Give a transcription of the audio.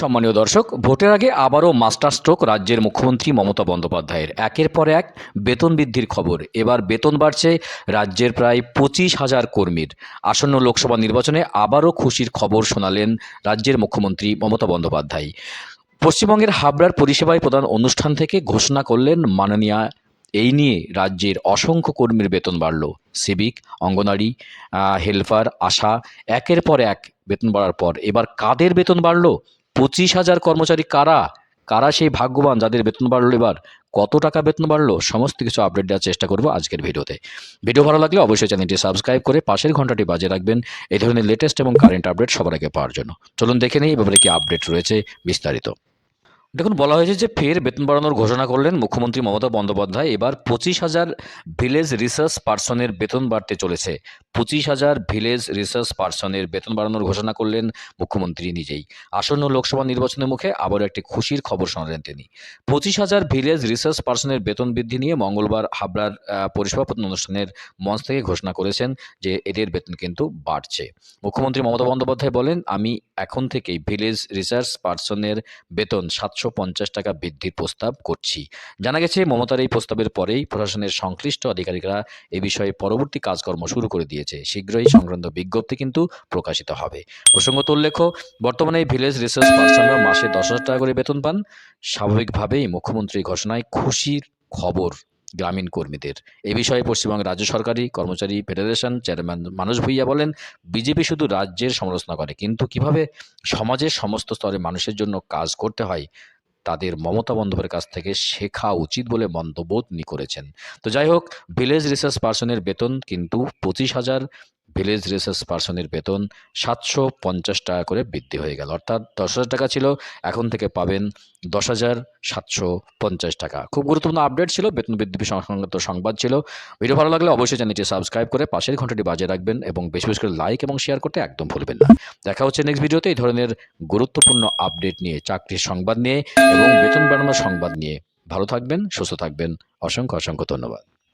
সম্মানীয় দর্শক, ভোটের আগে আবারও মাস্টার স্ট্রোক রাজ্যের মুখ্যমন্ত্রী মমতা বন্দ্যোপাধ্যায়ের। একের পর এক বেতন বৃদ্ধির খবর। এবার বেতন বাড়ছে রাজ্যের প্রায় পঁচিশ হাজার কর্মীর। আসন্ন লোকসভা নির্বাচনে আবারও খুশির খবর শোনালেন রাজ্যের মুখ্যমন্ত্রী মমতা বন্দ্যোপাধ্যায়। পশ্চিমবঙ্গের হাবড়ার পরিষেবায় প্রদান অনুষ্ঠান থেকে ঘোষণা করলেন মাননীয়া, এই নিয়ে রাজ্যের অসংখ্য কর্মীর বেতন বাড়ল। সিভিক, অঙ্গনারী হেল্পার আশা, একের পর এক বেতন বাড়ার পর। এবার কাদের বেতন বাড়লো? পঁচিশ হাজার কর্মচারী কারা? কারা সেই ভাগ্যবান যাদের বেতন বাড়লো এবার? কত টাকা বেতন বাড়লো? সমস্ত কিছু আপডেট দেওয়ার চেষ্টা করব আজকের ভিডিওতে। ভিডিও ভালো লাগলে অবশ্যই চ্যানেলটি সাবস্ক্রাইব করে পাশের ঘন্টাটি বাজে রাখবেন। এই ধরনের লেটেস্ট এবং কারেন্ট আপডেট সবার আগে পাওয়ার জন্য। চলুন দেখে নিই, এ ব্যাপারে কি আপডেট রয়েছে বিস্তারিত। দেখুন বলা হয়েছে যে ফের বেতন বাড়ানোর ঘোষণা করলেন মুখ্যমন্ত্রী মমতা বন্দ্যোপাধ্যায়। এবার পঁচিশ হাজার ভিলেজ রিসার্চ পার্সনের বেতন বাড়তে চলেছে। পঁচিশ হাজার ভিলেজ রিসার্চ পার্সনের বেতন বাড়ানোর ঘোষণা করলেন মুখ্যমন্ত্রী নিজেই। আসন্ন লোকসভা নির্বাচনের মুখে আবারও একটি খুশির খবর শোনালেন তিনি। পঁচিশ হাজার ভিলেজ রিসার্চ পার্সনের বেতন বৃদ্ধি নিয়ে মঙ্গলবার হাবড়ার আহ, পরিষেবা প্রদান অনুষ্ঠানের মঞ্চ থেকে ঘোষণা করেছেন যে এদের বেতন কিন্তু বাড়ছে। মুখ্যমন্ত্রী মমতা বন্দ্যোপাধ্যায় বলেন আমি এখন থেকেই ভিলেজ রিসার্চ পার্সনের বেতন সাতশো পঞ্চাশ টাকা বৃদ্ধির প্রস্তাব করছি। জানা গেছে, মমতার এই প্রস্তাবের পরেই প্রশাসনের সংশ্লিষ্ট আধিকারিকরা এ বিষয়ে পরবর্তী কাজকর্ম শুরু করে দিয়েছে। শীঘ্রই সংক্রান্ত বিজ্ঞপ্তি কিন্তু প্রকাশিত হবে। প্রসঙ্গত উল্লেখ্য, বর্তমানে ভিলেজ রিসার্চ পার্সনরা মাসে দশ হাজার টাকা করে বেতন পান। স্বাভাবিকভাবেই মুখ্যমন্ত্রীর ঘোষণায় খুশির খবর গ্রামীণ কর্মীদের। এ বিষয়ে পশ্চিমবঙ্গ রাজ্য সরকারি কর্মচারী ফেডারেশন চেয়ারম্যান মানুষ ভূঁইয়া বলেন, বিজেপি শুধু রাজ্যের সমালোচনা করে, কিন্তু কীভাবে সমাজের সমস্ত স্তরে মানুষের জন্য কাজ করতে হয় তাদের মমতা বন্দ্যোপাধ্যায়ের কাছ থেকে শেখা উচিত বলে মন্তব্য তিনি করেছেন। তো যাই হোক ভিলেজ রিসার্চ পার্সনের বেতন কিন্তু পঁচিশ হাজার ভিলেজ রিসার্চ পার্সনের বেতন সাতশো পঞ্চাশ টাকা করে বৃদ্ধি হয়ে গেল। অর্থাৎ দশ হাজার টাকা ছিল, এখন থেকে পাবেন দশ হাজার সাতশো পঞ্চাশ টাকা। খুব গুরুত্বপূর্ণ আপডেট ছিল, বেতন বৃদ্ধি সংক্রান্ত সংবাদ ছিল। ভিডিও ভালো লাগলে অবশ্যই চ্যানেলটি সাবস্ক্রাইব করে পাশের ঘন্টাটি বাজিয়ে রাখবেন এবং বেশি বেশি করে লাইক এবং শেয়ার করতে একদম ভুলবেন না। দেখা হচ্ছে নেক্সট ভিডিওতে এই ধরনের গুরুত্বপূর্ণ আপডেট নিয়ে, চাকরির সংবাদ নিয়ে এবং বেতন বাড়ানোর সংবাদ নিয়ে। ভালো থাকবেন, সুস্থ থাকবেন, অসংখ্য অসংখ্য ধন্যবাদ।